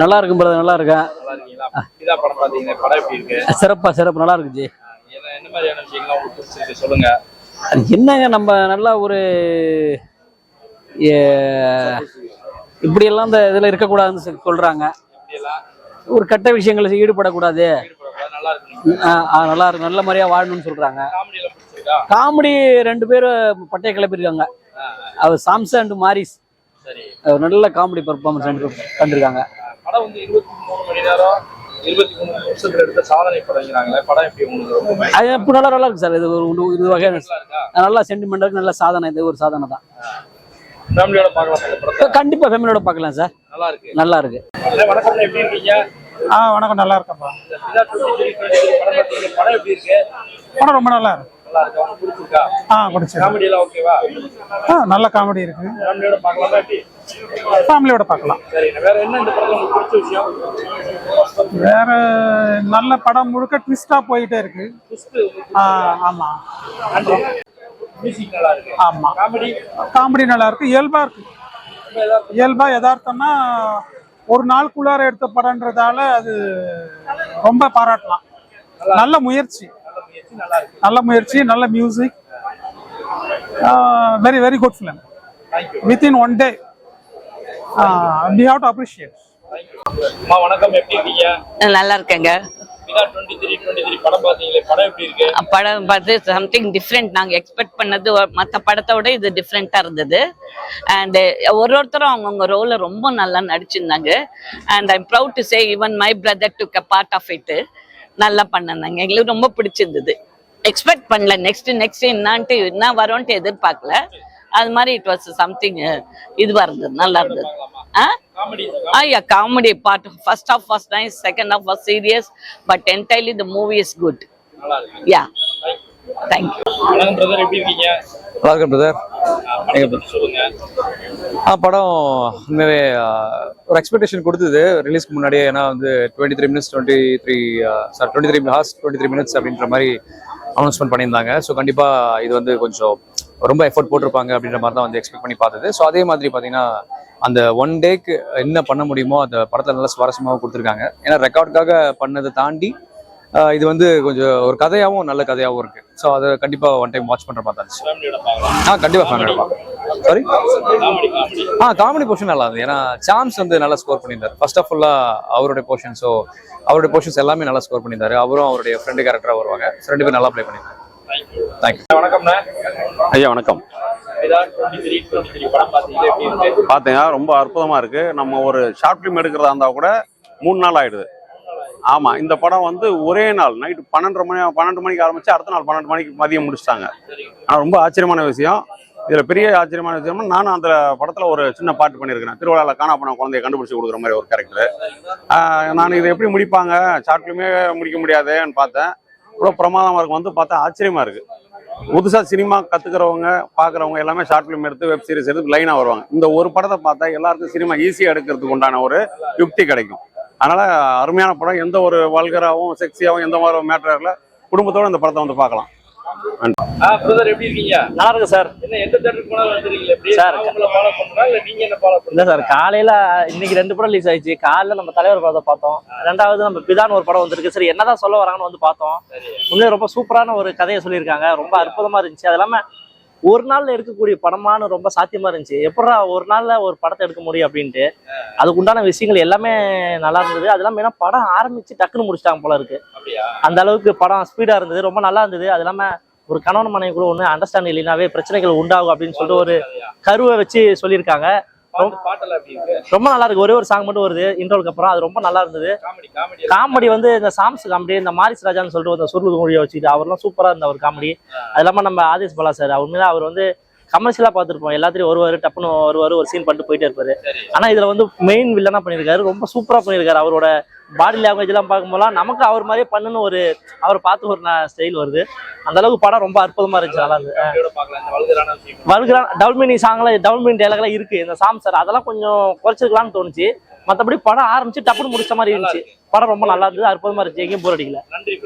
நல்லா இருக்கும் பிரதர் நல்லா இருக்கேன். நல்லா இருக்கீங்களா? இதா படம் பாத்தீங்கன்னா படம் எப்படி இருக்கு? சிறப்பா சிறப்பு நல்லா உங்களுக்கு பிடிச்சிருக்கு? சொல்லுங்க. என்னங்க நம்ம நல்லா ஒரு இப்படியெல்லாம் இந்த இதில் இருக்கக்கூடாதுன்னு இப்படியெல்லாம் ஒரு கெட்ட விஷயங்களில் ஈடுபடக்கூடாது. நல்லா இருக்கு நல்லா இருக்கு நல்ல மாதிரியா வாழணும்னு சொல்றாங்க. காமெடி ரெண்டு பேரும் பட்டையை கிளப்பியிருக்காங்க. அவர் சாம்சன் அண்ட் மாரிஸ். சரி. அவர் நல்ல காமெடி பெர்ஃபார்மன்ஸ் பண்ணிருக்காங்க படம் வந்து இருபத்தி மூணு மணி நேரம் இருபத்தி மூணு நிமிஷத்துல எடுத்த சாதனை படங்கிறாங்களே படம் எப்படி உங்களுக்கு ரொம்ப அது இப்போ நல்லா நல்லா இருக்கு சார். இது ஒரு ஒரு இது வகையான நல்லா இருக்கா? நல்லா சென்டிமெண்ட் நல்ல சாதனை. இது ஒரு சாதனை தான். ஃபேமிலியோட பார்க்கலாம் இந்த படத்தை. கண்டிப்பா ஃபேமிலியோட பார்க்கலாம் சார். நல்லா இருக்கு. நல்லா இருக்கு. அண்ணே, வணக்கம் எப்படி இருக்கீங்க? ஆ வணக்கம். நல்லா இருக்கேன்ப்பா. இந்த பிதா 23, 23 படம் பார்த்தீங்க படம் எப்படி இருக்கு? படம் ரொம்ப நல்லா இருக்கு. நல்லா இருக்கு. உங்களுக்கு பிடிச்சிருக்கா? ஆ பிடிச்சிருக்கு. காமெடி எல்லாம் ஓகேவா ஆ நல்ல காமெடி இருக்கு. ஃபேமிலியோட பார்க்கலாமா. எப்படி ஃபேமிலியோட பார்க்கலாம். சரி வேற என்ன இந்த படத்துல உங்களுக்கு பிடிச்ச விஷயம்? வேற நல்ல படம் முழுக்க ட்விஸ்டா போயிட்டே இருக்கு. ஆ ஆமா. மியூசிக் நல்லா இருக்கு. ஆமா. காமெடி காமெடி நல்லா இருக்கு. இயல்பா இருக்கு. இயல்பா யதார்த்தம்னா ஒரு நாளுக்குள்ளார எடுத்த படம்ன்றதால அது ரொம்ப பாராட்டலாம். நல்ல முயற்சி. நல்ல முயற்சி நல்லா இருக்கு நல்ல முயற்சி நல்ல music very very good film within one day we have to appreciate அம்மா வணக்கம். எப்படி இருக்கீங்க? நல்லா இருக்கேங்க. படம் பார்த்தீங்களே படம் எப்படி இருக்கு? படம் பார்த்து சம்திங் டிஃப்ரெண்ட் நாங்க எக்ஸ்பெக்ட் பண்ணது மற்ற படத்தோட இது டிஃப்ரெண்டா இருந்தது. அண்ட் ஒரு ஒருத்தரும் அவங்கவுங்க ரோல ரொம்ப நல்லா நடிச்சிருந்தாங்க. And I'm proud to say even my brother too part of it நல்லா பண்ணிருந்தாங்க எங்களுக்கு ரொம்ப பிடிச்சிருந்தது. எக்ஸ்பெக்ட் பண்ணல. நெக்ஸ்ட் நெக்ஸ்ட் என்னான்ட்டு என்ன வரும்ன்ட்டு எதிர்பார்க்கல. அது மாதிரி இட் வாஸ் சம்திங் இதுவா இருந்தது. நல்லா இருந்தது. ஆ? Comedy was nice, second half was serious, but entirely the movie is good. நல்லா இருக்கு Yeah, thank you. வணக்கம் பிரதர் ஆ படம் உண்மையாகவே ஒரு எக்ஸ்பெக்டேஷன் கொடுத்தது. ரிலீஸ்க்கு முன்னாடியே ஏன்னா வந்து twenty three minutes twenty three sir twenty three hours twenty three minutes அப்படின்ற மாதிரி அனௌன்ஸ்மெண்ட் பண்ணியிருந்தாங்க. ஸோ கண்டிப்பாக இது வந்து கொஞ்சம் ரொம்ப எஃபோர்ட் போட்டிருப்பாங்க அப்படின்ற மாதிரி தான் வந்து எக்ஸ்பெக்ட் பண்ணி பார்த்தது. ஸோ அதே மாதிரி பார்த்தீங்கன்னா அந்த ஒன் டேக்கு என்ன பண்ண முடியுமோ அந்த படத்தை நல்லா சுவாரஸ்யமாக கொடுத்துருக்காங்க. ஏன்னா ரெக்கார்டுக்காக பண்ணதை தாண்டி இது வந்து கொஞ்சம் ஒரு கதையாகவும் நல்ல கதையாகவும் இருக்கு. ஸோ அதை கண்டிப்பாக ஒன் டைம் வாட்ச் பண்ணுற பார்க்கலாம் ஆ கண்டிப்பாக ஃபேமிலியோட பார்க்கலாம் சாரி ஆ காமெடி போர்ஷன் நல்லா இருந்தது. ஏன்னா சாம்ஸ் வந்து நல்லா ஸ்கோர் பண்ணியிருந்தார். ஃபர்ஸ்ட் ஆஃப் ஃபுல்லா அவருடைய போர்ஷன் ஸோ அவருடைய போர்ஷன்ஸ் எல்லாமே நல்லா ஸ்கோர் பண்ணியிருந்தாரு. அவரும் அவருடைய ஃப்ரெண்டு கேரக்டராக வருவாங்க. ரெண்டு பேரும் நல்லா ப்ளே பண்ணியிருந்தாங்க தேங்க்யூ வணக்கம்ண்ணா. ஐயா வணக்கம். பிதா டுவெண்ட்டி த்ரீ டுவெண்ட்டி த்ரீ படம் பார்த்தீங்களே? எப்படி இருக்கு? பார்த்தீங்க ரொம்ப அற்புதமா இருக்கு. நம்ம ஒரு ஷார்ட் ஃபிலிம் எடுக்கிறதா இருந்தா கூட மூணு நாள் ஆயிடுது. ஆமா இந்த படம் வந்து ஒரே நாள் நைட்டு பன்னெண்டரை மணி பன்னெண்டு மணிக்கு ஆரம்பிச்சு அடுத்த நாள் பன்னெண்டு மணிக்கு மதியம் முடிச்சிட்டாங்க. ஆனால் ரொம்ப ஆச்சரியமான விஷயம். இதுல பெரிய ஆச்சரியமான விஷயம் நானும் அந்த படத்துல ஒரு சின்ன பாட்டு பண்ணியிருக்கிறேன். திருவிழால காணா போன குழந்தைய கண்டுபிடிச்சு கொடுக்குற மாதிரி ஒரு கேரக்டர் நான் இதை எப்படி முடிப்பாங்க? ஷார்ட் முடிக்க முடியாதுன்னு பார்த்தேன். இவ்வளோ பிரமாதமா இருக்கும் வந்து பார்த்தா ஆச்சரியமா இருக்கு. புதுசா சினிமா கத்துக்கிறவங்க பார்க்குறவங்க எல்லாமே ஷார்ட் ஃபிலிம் எடுத்து வெப் சீரிஸ் எடுத்து லைனா வருவாங்க. இந்த ஒரு படத்தை பார்த்தா எல்லாருக்கும் சினிமா ஈஸியாக எடுக்கிறதுக்கு உண்டான ஒரு யுக்தி கிடைக்கும். அதனால அருமையான படம். எந்த ஒரு வல்கராவும் செக்ஸியாவும் எந்த மாதிரி மேட்டர்ல குடும்பத்தோட இந்த படத்தை வந்து பார்க்கலாம். எப்படி இருக்கீங்க? நல்லா இருக்கு சார் என்ன எந்த தேட்டருக்கு போனாலும் வந்துருக்கீங்க எப்படி சார். நான் உங்களை ஃபாலோ பண்றா இல்ல நீங்க என்ன ஃபாலோ இல்ல பண்றீங்க? சார் காலையில இன்னைக்கு ரெண்டு படம் ரிலீஸ் ஆயிடுச்சு. காலையில நம்ம தலைவர் படத்தை பார்த்தோம். ரெண்டாவது நம்ம பிதான் ஒரு படம் வந்திருக்கு. சரி என்னதான் சொல்ல வராங்கன்னு வந்து பார்த்தோம். உண்மையிலே ரொம்ப சூப்பரான ஒரு கதையை சொல்லியிருக்காங்க. ரொம்ப அற்புதமா இருந்துச்சு. அது இல்லாம ஒரு நாள்ல எடுக்கக்கூடிய படமானு ரொம்ப சாத்தியமா இருந்துச்சு. எப்படா ஒரு நாள்ல ஒரு படத்தை எடுக்க முடியும் அப்படின்ட்டு. அதுக்கு உண்டான விஷயங்கள் எல்லாமே நல்லா இருந்தது. அது இல்லாம ஏன்னா படம் ஆரம்பிச்சு டக்குன்னு முடிச்சிட்டாங்க போல இருக்கு. அந்த அளவுக்கு படம் ஸ்பீடா இருந்தது. ரொம்ப நல்லா இருந்தது. அது இல்லாம ஒரு கணவன் மனைவி கூட ஒண்ணு அண்டர்ஸ்டாண்ட் இல்லைனாவே பிரச்சனைகள் உண்டாகும் அப்படின்னு சொல்லிட்டு ஒரு கருவை வச்சு சொல்லியிருக்காங்க. ரொம்ப நல்லா இருக்கு. ஒரே ஒரு சாங் மட்டும் வருது இன்ட்ரோலுக்கு அப்புறம். அது ரொம்ப நல்லா இருந்தது. காமெடி வந்து இந்த சாம்ஸ் காமெடி இந்த மாரிஸ் ராஜான்னு சொல்லிட்டு ஒரு சுருள் மொழியை வச்சுக்கிட்டு அவர்லாம் சூப்பரா இருந்த ஒரு காமெடி அது இல்லாம நம்ம ஆதிஷ் பாலா சார் உண்மையில அவர் வந்து கமர்ஷியலா பார்த்திருப்போம். எல்லாத்தையும் வருவாரு டப்புன்னு வருவாரு ஒரு சீன் பண்ணிட்டு போயிட்டே இருப்பாரு. ஆனா இதுல வந்து மெயின் வில்லனா பண்ணியிருக்காரு. ரொம்ப சூப்பரா பண்ணியிருக்காரு அவரோட பாடி லாங்குவேஜ் எல்லாம் பார்க்கும்போதெல்லாம் நமக்கு அவர் மாதிரியே பண்ணுன்னு ஒரு அவரை பார்த்து ஒரு ஸ்டைல் வருது. அந்த அளவுக்கு படம் ரொம்ப அற்புதமா இருந்துச்சு நல்லா இந்த வல்கரான டபுள் மீனிங் சாங்ல டபுள் மீனிங் டைலாக்லாம் இருக்கு. இந்த சாம் சார் அதெல்லாம் கொஞ்சம் குறைச்சிருக்கலாம்னு தோணுச்சு. மத்தபடி படம் ஆரம்பிச்சு டப்புன்னு முடிச்ச மாதிரி இருந்துச்சு. படம் ரொம்ப நல்லா இருந்தது அற்புதமா இருந்துச்சு. எங்கேயும் போர் அடிக்கல. நன்றி.